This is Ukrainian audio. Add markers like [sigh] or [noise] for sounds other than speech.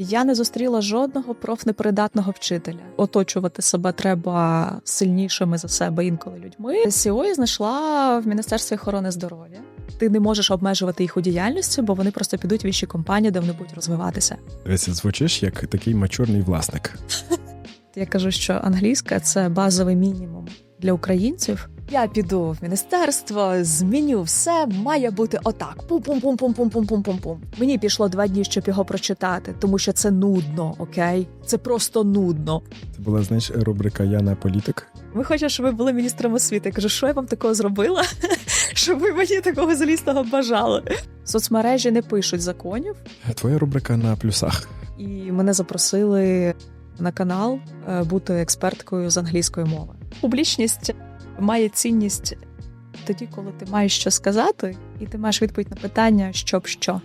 Я не зустріла жодного профнепридатного вчителя. Оточувати себе треба сильнішими за себе інколи людьми. Я знайшла в Міністерстві охорони здоров'я. Ти не можеш обмежувати їх у діяльності, бо вони просто підуть в інші компанії, де вони будуть розвиватися. Дивися, звучиш як такий мачурний власник. Я кажу, що англійська це базовий мінімум для українців. Я піду в міністерство, зміню все, має бути отак. Пум-пум-пум-пум-пум-пум-пум-пум. Мені пішло два дні, щоб його прочитати, тому що це нудно, окей? Це просто нудно. Це була, знаєш, рубрика Я не політик. Ви хочете, щоб ви були міністром освіти. Я кажу, що я вам такого зробила, [laughs] щоб ви мені такого залізного бажали. Соцмережі не пишуть законів, Твоя рубрика на плюсах. і мене запросили на канал е, бути експерткою з англійської мови. Публічність має цінність тоді, коли ти маєш що сказати, і ти маєш відповідь на питання, що що.